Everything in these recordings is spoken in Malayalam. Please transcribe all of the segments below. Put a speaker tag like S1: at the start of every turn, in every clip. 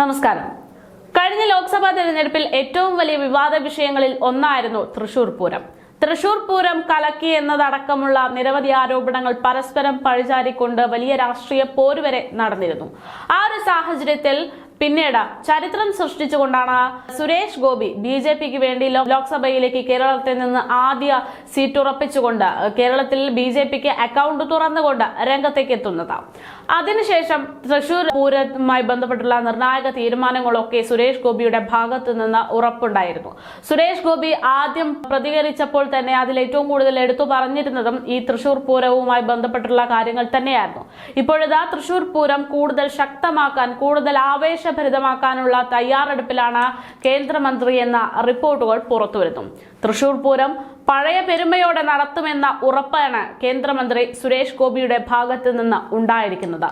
S1: നമസ്കാരം. കഴിഞ്ഞ ലോക്സഭാ തെരഞ്ഞെടുപ്പിൽ ഏറ്റവും വലിയ വിവാദ വിഷയങ്ങളിൽ ഒന്നായിരുന്നു തൃശൂർ പൂരം. തൃശൂർ പൂരം കലക്കി എന്നതടക്കമുള്ള നിരവധി ആരോപണങ്ങൾ പരസ്പരം പഴിചാരിക്കൊണ്ട് വലിയ രാഷ്ട്രീയ പോരുവരെ നടന്നിരുന്നു. ആ ഒരു സാഹചര്യത്തിൽ പിന്നീട് ചരിത്രം സൃഷ്ടിച്ചുകൊണ്ടാണ് സുരേഷ് ഗോപി ബി ജെ പിക്ക് വേണ്ടി ലോക്സഭയിലേക്ക് കേരളത്തിൽ നിന്ന് ആദ്യ സീറ്റ് ഉറപ്പിച്ചുകൊണ്ട് കേരളത്തിൽ ബി ജെ പിക്ക് അക്കൗണ്ട് തുറന്നുകൊണ്ട് രംഗത്തേക്ക് എത്തുന്നത്. അതിനുശേഷം തൃശൂർ പൂരവുമായി ബന്ധപ്പെട്ടുള്ള നിർണായക തീരുമാനങ്ങളൊക്കെ സുരേഷ് ഗോപിയുടെ ഭാഗത്തു നിന്ന് ഉറപ്പുണ്ടായിരുന്നു. സുരേഷ് ഗോപി ആദ്യം പ്രതികരിച്ചപ്പോൾ തന്നെ അതിൽ ഏറ്റവും കൂടുതൽ എടുത്തു പറഞ്ഞിരുന്നതും ഈ തൃശൂർ പൂരവുമായി ബന്ധപ്പെട്ടുള്ള കാര്യങ്ങൾ തന്നെയായിരുന്നു. ഇപ്പോഴിതാ തൃശൂർ പൂരം കൂടുതൽ ശക്തമാക്കാൻ കൂടുതൽ ആവേശഭരിതമാക്കാനുള്ള തയ്യാറെടുപ്പിലാണ് കേന്ദ്രമന്ത്രി എന്ന റിപ്പോർട്ടുകൾ പുറത്തുവരുന്നു തൃശൂർ പൂരം പഴയ പെരുമയോടെ നടത്തുമെന്ന ഉറപ്പാണ് കേന്ദ്രമന്ത്രി സുരേഷ് ഗോപിയുടെ ഭാഗത്ത് നിന്ന് ഉണ്ടായിരിക്കുന്നത്.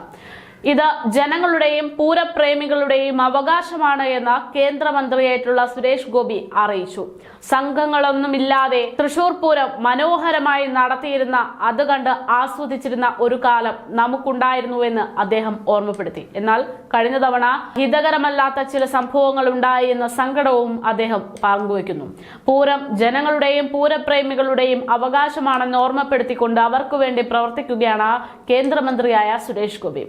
S1: ഇത് ജനങ്ങളുടെയും പൂരപ്രേമികളുടെയും അവകാശമാണ് എന്ന് കേന്ദ്രമന്ത്രിയായിട്ടുള്ള സുരേഷ് ഗോപി അറിയിച്ചു. സംഘങ്ങളൊന്നുമില്ലാതെ തൃശൂർ പൂരം മനോഹരമായി നടത്തിയിരുന്ന അത് കണ്ട് ആസ്വദിച്ചിരുന്ന ഒരു കാലം നമുക്കുണ്ടായിരുന്നുവെന്ന് അദ്ദേഹം ഓർമ്മപ്പെടുത്തി. എന്നാൽ കഴിഞ്ഞ തവണ ഹിതകരമല്ലാത്ത ചില സംഭവങ്ങൾ ഉണ്ടായി എന്ന സങ്കടവും അദ്ദേഹം പങ്കുവയ്ക്കുന്നു. പൂരം ജനങ്ങളുടെയും പൂരപ്രേമികളുടെയും അവകാശമാണെന്ന് ഓർമ്മപ്പെടുത്തിക്കൊണ്ട് അവർക്ക് വേണ്ടി പ്രവർത്തിക്കുകയാണ് കേന്ദ്രമന്ത്രിയായ സുരേഷ് ഗോപി.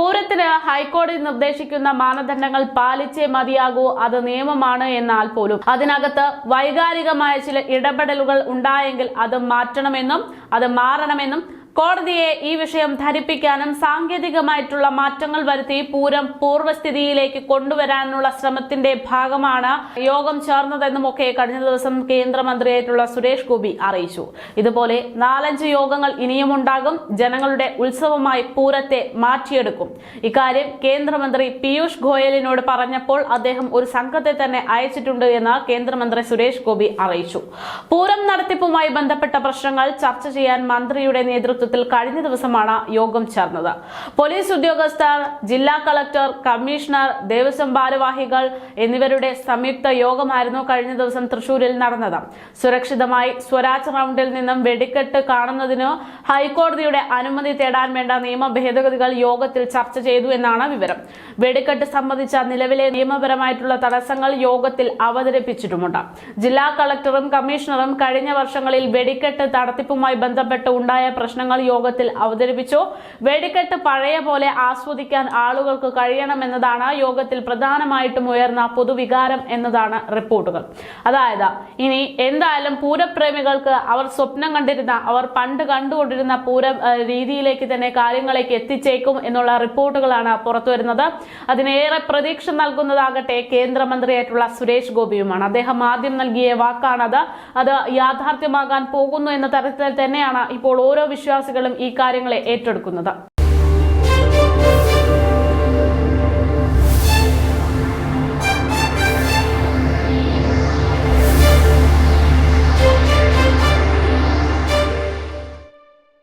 S1: പൂരത്തിന് ഹൈക്കോടതി നിർദ്ദേശിക്കുന്ന മാനദണ്ഡങ്ങൾ പാലിച്ചേ മതിയാകൂ അത് നിയമമാണ് എന്നാൽ പോലും. അതിനകത്ത് വൈകാരികമായ ചില ഇടപെടലുകൾ ഉണ്ടായെങ്കിൽ അത് മാറ്റണമെന്നും അത് മാറണമെന്നും കോടതിയെ ഈ വിഷയം ധരിപ്പിക്കാനും സാങ്കേതികമായിട്ടുള്ള മാറ്റങ്ങൾ വരുത്തി പൂരം പൂർവസ്ഥിതിയിലേക്ക് കൊണ്ടുവരാനുള്ള ശ്രമത്തിന്റെ ഭാഗമാണ് യോഗം ചേർന്നതെന്നും ഒക്കെ കഴിഞ്ഞ ദിവസം കേന്ദ്രമന്ത്രിയായിട്ടുള്ള സുരേഷ് ഗോപി അറിയിച്ചു. ഇതുപോലെ നാലഞ്ച് യോഗങ്ങൾ ഇനിയും ഉണ്ടാകും. ജനങ്ങളുടെ ഉത്സവമായി പൂരത്തെ മാറ്റിയെടുക്കും. ഇക്കാര്യം കേന്ദ്രമന്ത്രി പീയൂഷ് ഗോയലിനോട് പറഞ്ഞപ്പോൾ അദ്ദേഹം ഒരു സംഘത്തെ തന്നെ അയച്ചിട്ടുണ്ട് എന്ന് കേന്ദ്രമന്ത്രി സുരേഷ് ഗോപി അറിയിച്ചു. പൂരം നടത്തിപ്പുമായി ബന്ധപ്പെട്ട പ്രശ്നങ്ങൾ ചർച്ച ചെയ്യാൻ മന്ത്രിയുടെ നേതൃത്വത്തിൽ കഴിഞ്ഞ ദിവസമാണ് യോഗം ചേർന്നത്. പോലീസ് ഉദ്യോഗസ്ഥർ ജില്ലാ കളക്ടർ കമ്മീഷണർ ദേവസ്വം ഭാരവാഹികൾ എന്നിവരുടെ സംയുക്ത യോഗമായിരുന്നു കഴിഞ്ഞ ദിവസം തൃശൂരിൽ നടന്നത്. സുരക്ഷിതമായി സ്വരാജ് റൗണ്ടിൽ നിന്നും വെടിക്കെട്ട് കാണുന്നതിന് ഹൈക്കോടതിയുടെ അനുമതി തേടാൻ വേണ്ട നിയമ ഭേദഗതികൾ യോഗത്തിൽ ചർച്ച ചെയ്തു എന്നാണ് വിവരം. വെടിക്കെട്ട് സംബന്ധിച്ച നിലവിലെ നിയമപരമായിട്ടുള്ള തടസ്സങ്ങൾ യോഗത്തിൽ അവതരിപ്പിച്ചിട്ടുമുണ്ട്. ജില്ലാ കളക്ടറും കമ്മീഷണറും കഴിഞ്ഞ വർഷങ്ങളിൽ വെടിക്കെട്ട് നടത്തിപ്പുമായി ബന്ധപ്പെട്ട് ഉണ്ടായ പ്രശ്നങ്ങൾ യോഗത്തിൽ അവതരിപ്പിച്ചു. വെടിക്കെട്ട് പഴയ പോലെ ആസ്വദിക്കാൻ ആളുകൾക്ക് കഴിയണമെന്നതാണ് യോഗത്തിൽ പ്രധാനമായിട്ടും ഉയർന്ന പൊതുവികാരം എന്നതാണ് റിപ്പോർട്ടുകൾ. അതായത് ഇനി എന്തായാലും പൂരപ്രേമികൾക്ക് അവർ സ്വപ്നം കണ്ടിരുന്ന അവർ പണ്ട് കണ്ടുകൊണ്ടിരുന്ന പൂര രീതിയിലേക്ക് തന്നെ കാര്യങ്ങളേക്ക് എത്തിച്ചേക്കും എന്നുള്ള റിപ്പോർട്ടുകളാണ് പുറത്തുവരുന്നത് അതിനേറെ പ്രതീക്ഷ നൽകുന്നതാകട്ടെ കേന്ദ്രമന്ത്രിയായിട്ടുള്ള സുരേഷ് ഗോപിയുമാണ്. അദ്ദേഹം ആദ്യം നൽകിയ വാക്കാണത്. അത് യാഥാർത്ഥ്യമാകാൻ പോകുന്നു എന്ന തരത്തിൽ തന്നെയാണ് ഇപ്പോൾ ഓരോ വിശ്വാസികളും ഈ കാര്യങ്ങളെ ഏറ്റെടുക്കുന്നത്.